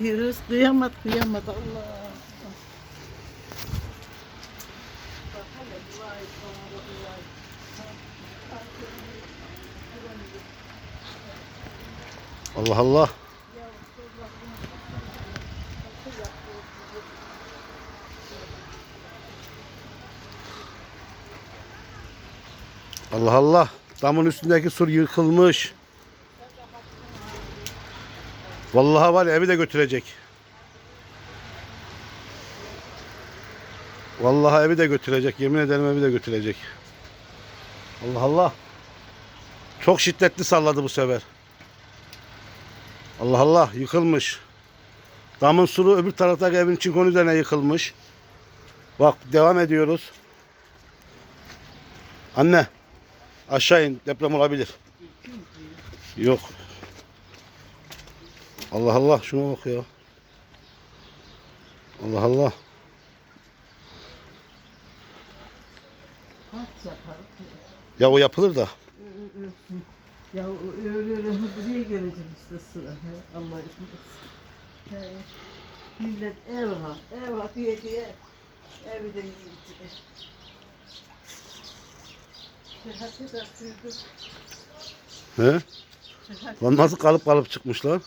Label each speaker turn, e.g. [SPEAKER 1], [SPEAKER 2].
[SPEAKER 1] bakıyoruz. Kıyamet kıyamet Allah.
[SPEAKER 2] Allah Allah. Allah Allah. Damın üstündeki sur yıkılmış. Vallahi var ya evi de götürecek. Vallahi evi de götürecek. Yemin ederim evi de götürecek. Allah Allah. Çok şiddetli salladı bu sefer. Allah Allah yıkılmış. Damın suru öbür taraftaki evin çinkon üzerine yıkılmış. Bak devam ediyoruz. Anne aşağı in deprem olabilir. Yok. Allah Allah şuna bak ya. Allah Allah. Ya o yapılır da.
[SPEAKER 1] Ya öyle öyle buraya gelecek işte sıra. Allah. He. Millet evha, evha diye diye evi de yiyecek. Sıhhati de sürdü.
[SPEAKER 2] He? Lan nasıl kalıp kalıp çıkmışlar?